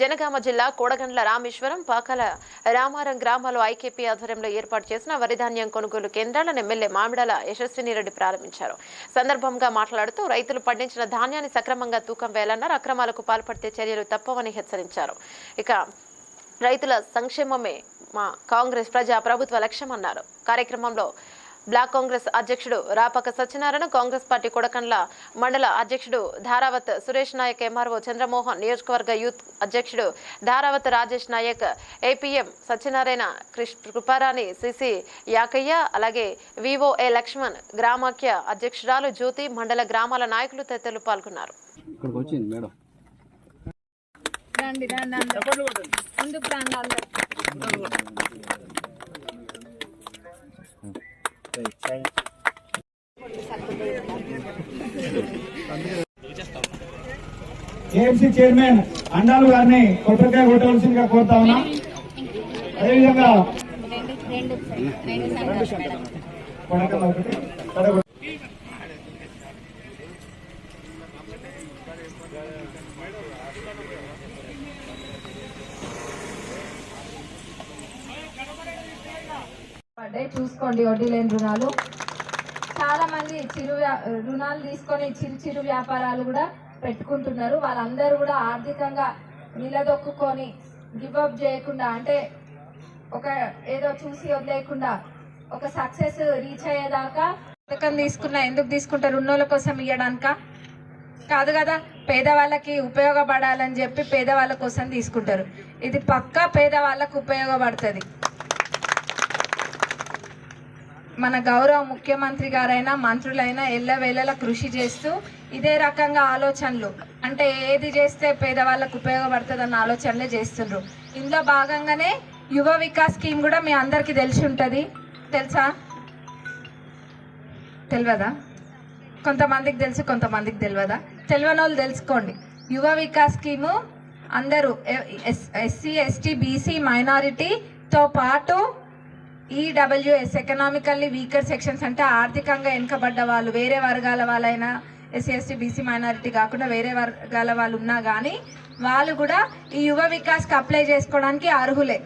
జనగామ జిల్లా కోడగండ్ల రామేశ్వరం పాకాల రామారం గ్రామాల్లో ఐకేపీ ఆధ్వర్యంలో ఏర్పాటు చేసిన వరిధాన్యం కొనుగోలు కేంద్రాలను ఎమ్మెల్యే మామిడాల యశస్విని రెడ్డి ప్రారంభించారు. సందర్భంగా మాట్లాడుతూ రైతులు పండించిన ధాన్యాన్ని సక్రమంగా తూకం వేయాలన్నారు. అక్రమాలకు పాల్పడితే చర్యలు తప్పవని హెచ్చరించారు. ఇక రైతుల సంక్షేమమే మా కాంగ్రెస్ ప్రజా ప్రభుత్వ లక్ష్యమన్నారు. కార్యక్రమంలో బ్లాక్ కాంగ్రెస్ అధ్యక్షుడు రాపక సత్యనారాయణ కాంగ్రెస్ పార్టీ కొడకండ్ల మండల అధ్యక్షుడు ధారావత్ సురేష్ నాయక్ ఎంఆర్ఓ చంద్రమోహన్ నియోజకవర్గ యూత్ అధ్యక్షుడు ధారావత్ రాజేష్ నాయక్ ఏపీఎం సత్యనారాయణ కృష్ కృపారాణి సిసి యాకయ్య అలాగే వివోఏ లక్ష్మణ్ గ్రామాఖ్య అధ్యక్షురాలు జ్యోతి మండల గ్రామాల నాయకులు తదితరులు పాల్గొన్నారు. రండి రండి ఏఎంసీ చైర్మన్ అండాలు గారిని కొబ్బరికాయ కొట్టవలసిందిగా కోరుతా ఉన్నా. అదేవిధంగా పడ్డాయి చూసుకోండి వడ్డీ లేని రుణాలు. చాలా మంది చిరు వ్యా- రుణాలు తీసుకొని చిరు చిరు వ్యాపారాలు కూడా పెట్టుకుంటున్నారు. వాళ్ళందరూ కూడా ఆర్థికంగా నిలదొక్కుకొని గివప్ చేయకుండా అంటే ఒక ఏదో చూసి వదిలేయకుండా ఒక సక్సెస్ రీచ్ అయ్యేదాకా పథకం తీసుకున్న ఎందుకు తీసుకుంటారు? ఉన్నోళ్ళ కోసం ఇవ్వడానిక కాదు కదా పేదవాళ్ళకి ఉపయోగపడాలని చెప్పి పేదవాళ్ళ కోసం తీసుకుంటారు. ఇది పక్కా పేదవాళ్ళకు ఉపయోగపడుతుంది. మన గౌరవ ముఖ్యమంత్రి గారైనా మంత్రులైనా ఎల్లవేళలా కృషి చేస్తూ ఇదే రకంగా ఆలోచనలు. అంటే ఏది చేస్తే పేదవాళ్ళకు ఉపయోగపడుతుంది అన్న ఆలోచనలే చేస్తుండ్రు. ఇందులో భాగంగానే యువ వికాస్ స్కీమ్ కూడా మీ అందరికీ తెలిసి ఉంటుంది. తెలుసా? తెలియదా? కొంతమందికి తెలుసు కొంతమందికి తెలియదా? తెలియని వాళ్ళు తెలుసుకోండి. యువ వికాస్ స్కీము అందరూ ఎస్సీ ఎస్టీ బీసీ మైనారిటీతో పాటు ఈడబ్ల్యూఎస్ ఎకనామికల్లీ వీకర్ సెక్షన్స్ అంటే ఆర్థికంగా వెనుకబడ్డ వాళ్ళు వేరే వర్గాల వాళ్ళైనా ఎస్సీ ఎస్టీ బీసీ మైనారిటీ కాకుండా వేరే వర్గాల వాళ్ళు ఉన్నా కానీ వాళ్ళు కూడా ఈ యువ వికాస్కి అప్లై చేసుకోవడానికి అర్హులే.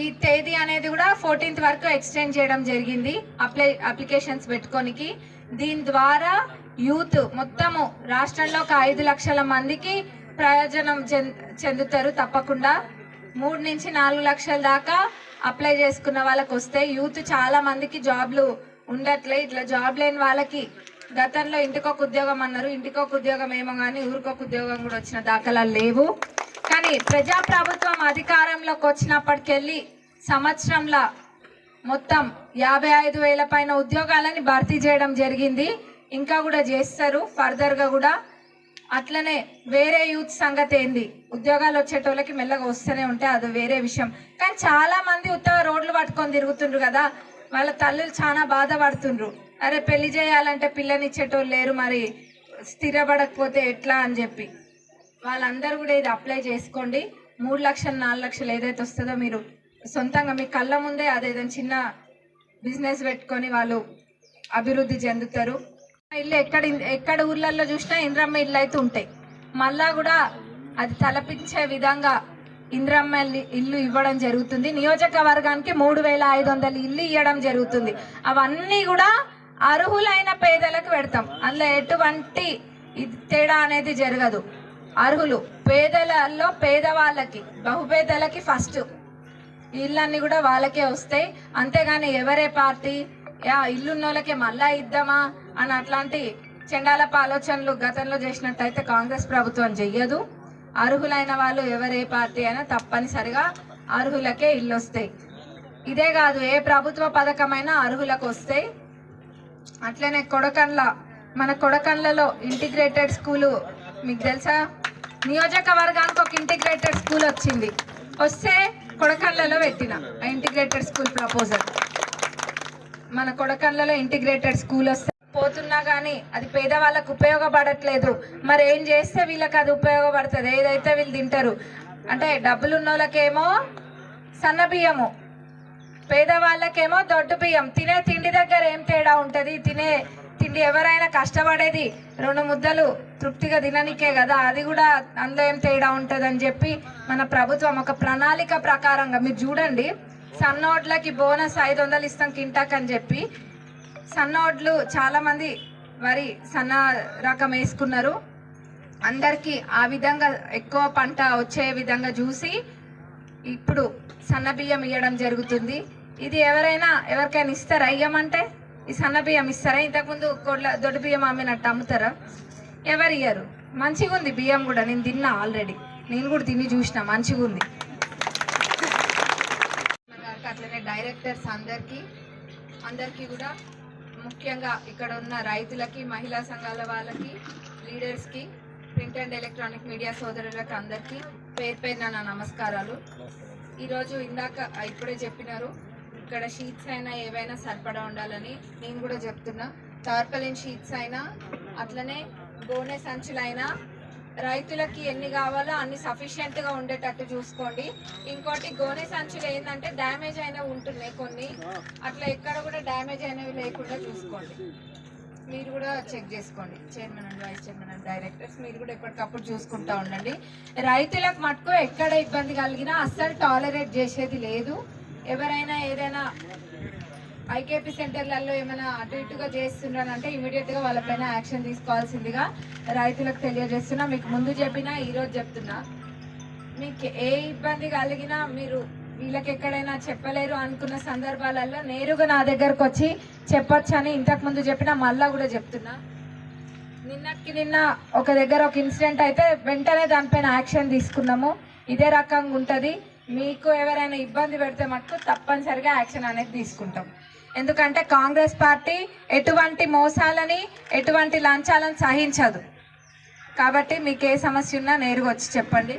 ఈ తేదీ అనేది కూడా ఫోర్టీన్త్ వరకు ఎక్స్టెండ్ చేయడం జరిగింది అప్లై అప్లికేషన్స్ పెట్టుకోనికి. దీని ద్వారా యూత్ మొత్తము రాష్ట్రంలో ఒక ఐదు లక్షల మందికి ప్రయోజనం చెందుతారు తప్పకుండా. మూడు నుంచి నాలుగు లక్షల దాకా అప్లై చేసుకున్న వాళ్ళకి వస్తే యూత్ చాలా మందికి జాబ్లు ఉండట్లే. ఇట్లా జాబ్ లేని వాళ్ళకి గతంలో ఇంటికొక ఉద్యోగం అన్నారు ఇంటికొక ఉద్యోగం ఏమో కానీ ఊరికొక ఉద్యోగం కూడా వచ్చిన దాఖలాలు లేవు. కానీ ప్రజాప్రభుత్వం అధికారంలోకి వచ్చినప్పటికెళ్ళి సంవత్సరంలో మొత్తం యాభై ఐదు వేల పైన ఉద్యోగాలని భర్తీ చేయడం జరిగింది. ఇంకా కూడా చేస్తారు. ఫర్దర్గా కూడా అట్లనే వేరే యూత్ సంగతి ఏంది? ఉద్యోగాలు వచ్చేటోళ్ళకి మెల్లగా వస్తూనే ఉంటే అది వేరే విషయం. కానీ చాలా మంది ఉత్తగా రోడ్లు పట్టుకొని తిరుగుతుండ్రు కదా వాళ్ళ తల్లులు చాలా బాధపడుతుండ్రు. అరే పెళ్ళి చేయాలంటే పిల్లనిచ్చేటోళ్ళు లేరు మరి స్థిరపడకపోతే ఎట్లా అని చెప్పి. వాళ్ళందరూ కూడా ఇది అప్లై చేసుకోండి. మూడు లక్షలు నాలుగు లక్షలు ఏదైతే వస్తుందో మీరు సొంతంగా మీ కళ్ళ ముందే అదేదైనా చిన్న బిజినెస్ పెట్టుకొని వాళ్ళు అభివృద్ధి చెందుతారు. ఇల్లు ఎక్కడ ఎక్కడ ఊర్లలో చూసినా ఇంద్రమ్మ ఇల్లు అయితే ఉంటాయి. మళ్ళా కూడా అది తలపించే విధంగా ఇంద్రమ్మ ఇల్లు- ఇల్లు ఇవ్వడం జరుగుతుంది. నియోజకవర్గానికి మూడు వేల ఐదు వందల ఇల్లు ఇవ్వడం జరుగుతుంది. అవన్నీ కూడా అర్హులైన పేదలకు పెడతాం. అందులో ఎటువంటి ఇది తేడా అనేది జరగదు. అర్హులు పేదలలో పేదవాళ్ళకి బహుపేదలకి ఫస్ట్. ఇళ్ళన్నీ కూడా వాళ్ళకే వస్తాయి. అంతేగాని ఎవరే పార్టీ? యా ఇల్లున్నోళ్ళకే మళ్ళా ఇద్దామా? అని అట్లాంటి చెండాలప ఆలోచనలు గతంలో చేసినట్టయితే కాంగ్రెస్ ప్రభుత్వం చెయ్యదు. అర్హులైన వాళ్ళు ఎవరే పార్టీ అయినా తప్పనిసరిగా అర్హులకే ఇల్లు వస్తాయి ఇదే కాదు ఏ ప్రభుత్వ పథకమైనా అర్హులకు వస్తాయి అట్లనే కొడకండ్ల మన కొడకండ్లలో ఇంటిగ్రేటెడ్ స్కూలు మీకు తెలుసా? నియోజకవర్గానికి ఒక ఇంటిగ్రేటెడ్ స్కూల్ వచ్చింది. వస్తే కొడకండ్లలో పెట్టిన ఆ ఇంటిగ్రేటెడ్ స్కూల్ ప్రపోజల్. మన కొడకండ్లలో ఇంటిగ్రేటెడ్ స్కూల్ వస్తే పోతున్నా కానీ అది పేదవాళ్ళకు ఉపయోగపడట్లేదు. మరి ఏం చేస్తే వీళ్ళకి అది ఉపయోగపడుతుంది? ఏదైతే వీళ్ళు తింటారు. అంటే డబ్బులు ఉన్న వాళ్ళకేమో సన్న బియ్యము పేదవాళ్ళకేమో దొడ్డు బియ్యం. తినే తిండి దగ్గర ఏం తేడా ఉంటుంది? తినే తిండి ఎవరైనా కష్టపడేది రెండు ముద్దలు తృప్తిగా తిననికే కదా. అది కూడా అందులో ఏం తేడా ఉంటుందని చెప్పి మన ప్రభుత్వం ఒక ప్రణాళిక ప్రకారంగా మీరు చూడండి సన్నోట్లకి బోనస్ ఐదు వందలు ఇస్తాం కింటాక్ అని చెప్పి సన్నోడ్లు చాలా మంది వరి సన్న రకం వేసుకున్నారు. అందరికీ ఆ విధంగా ఎక్కువ పంట వచ్చే విధంగా చూసి ఇప్పుడు సన్న బియ్యం ఇవ్వడం జరుగుతుంది. ఇది ఎవరైనా ఎవరికైనా ఇస్తారా? ఇయ్యమంటే ఈ సన్న బియ్యం ఇస్తారా? ఇంతకుముందు కొడ్ల దొడ్డు బియ్యం అమ్మినట్టు అమ్ముతారా? ఎవరు ఇయ్యరు? మంచిగా ఉంది బియ్యం కూడా. నేను తిన్నా ఆల్రెడీ. నేను కూడా తిని చూసిన. మంచిగా ఉంది. అట్లనే డైరెక్టర్స్ అందరికీ అందరికీ కూడా ముఖ్యంగా ఇక్కడ ఉన్న రైతులకి మహిళా సంఘాల వాళ్ళకి లీడర్స్కి ప్రింట్ అండ్ ఎలక్ట్రానిక్ మీడియా సోదరులకు అందరికీ పేరు పేరున నా నమస్కారాలు. ఈరోజు ఇందాక ఇప్పుడే చెప్పినారు ఇక్కడ షీట్స్ అయినా ఏవైనా సరిపడా ఉండాలని నేను కూడా చెప్తున్నా. టార్పలిన్ షీట్స్ అయినా అట్లనే గోనె సంచులైనా రైతులకి ఎన్ని కావాలో అన్ని సఫిషియెంట్గా ఉండేటట్టు చూసుకోండి. ఇంకోటి గోనె సంచులు ఏంటంటే డ్యామేజ్ అయినవి ఉంటున్నాయి కొన్ని. అట్లా ఎక్కడ కూడా డ్యామేజ్ అయినవి లేకుండా చూసుకోండి. మీరు కూడా చెక్ చేసుకోండి. Chairman and vice chairman and directors మీరు కూడా ఎప్పటికప్పుడు చూసుకుంటా ఉండండి. రైతులకు మటుకు ఎక్కడ ఇబ్బంది కలిగినా అస్సలు టాలరేట్ చేసేది లేదు. ఎవరైనా ఏదైనా ఐకేపీ సెంటర్లలో ఏమైనా అటు ఇటుగా చేస్తున్నారంటే ఇమీడియట్గా వాళ్ళపైన యాక్షన్ తీసుకోవాల్సిందిగా రైతులకు తెలియజేస్తున్నా. మీకు ముందు చెప్పినా ఈ రోజు చెప్తున్నా. మీకు ఏ ఇబ్బంది కలిగినా మీరు వీళ్ళకి ఎక్కడైనా చెప్పలేరు అనుకున్న సందర్భాలలో నేరుగా నా దగ్గరకు వచ్చి చెప్పొచ్చు అని ఇంతకు ముందు చెప్పినా మళ్ళా కూడా చెప్తున్నా. నిన్నటికి నిన్న ఒక దగ్గర ఒక ఇన్సిడెంట్ అయితే వెంటనే దానిపైన యాక్షన్ తీసుకున్నాము. ఇదే రకంగా ఉంటుంది. మీకు ఎవరైనా ఇబ్బంది పెడితే మటుకు తప్పనిసరిగా యాక్షన్ అనేది తీసుకుంటాం. ఎందుకంటే కాంగ్రెస్ పార్టీ ఎటువంటి మోసాలని ఎటువంటి లంచాలను సహించదు. కాబట్టి మీకు ఏ సమస్య ఉన్నా నేరుగా వచ్చి చెప్పండి.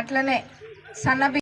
అట్లనే సన్న